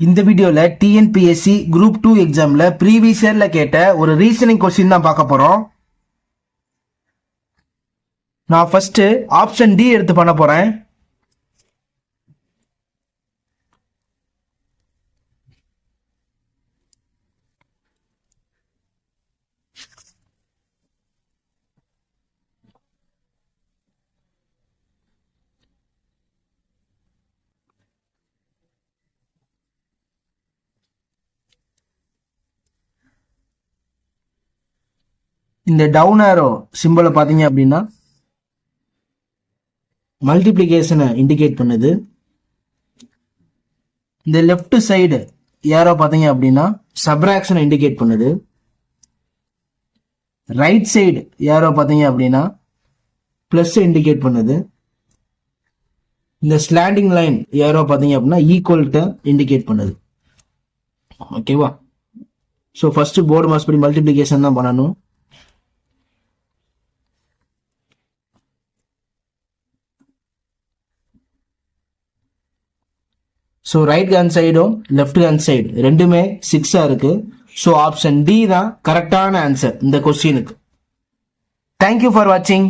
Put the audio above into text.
இந்த வீடியோல TNPSC group two எக்ஸாம்ல ப்ரீவியஸ் இயர்ல கேட்ட ஒரு ரீசனிங் கொஸ்டின் தான் பார்க்க போறோம். நான் ஃபர்ஸ்ட் ஆப்ஷன் டி எடுத்து பண்ண போறேன். இந்த டவுன் ஆரோ சிம்பிளை பார்த்தீங்க அப்படின்னா மல்டிப்ளிகேஷனை இண்டிகேட் பண்ணுது. இந்த லெஃப்ட் சைடு ஏரோ பார்த்தீங்க அப்படின்னா சப்ராக்ஷனை இண்டிகேட் பண்ணுது. ரைட் சைடு ஏரோ பார்த்தீங்க அப்படின்னா ப்ளஸ் இண்டிகேட் பண்ணுது. இந்த ஸ்லாண்டிங் லைன் ஏரோ பார்த்தீங்க அப்படின்னா ஈக்குவல்கிட்ட இண்டிகேட் பண்ணுது. ஓகேவா ஸோ ஃபர்ஸ்ட் போர்டு மாஸ்படி மல்டிப்ளிகேஷன் தான் பண்ணணும். ஸோ ரைட் ஹேண்ட் சைடும் லெஃப்ட் ஹேண்ட் சைடு ரெண்டுமே சிக்ஸாக இருக்கு. ஸோ ஆப்ஷன் டி தான் கரெக்டான ஆன்சர் இந்த கொஸ்டினுக்கு தேங்க்யூ ஃபார் வாட்சிங்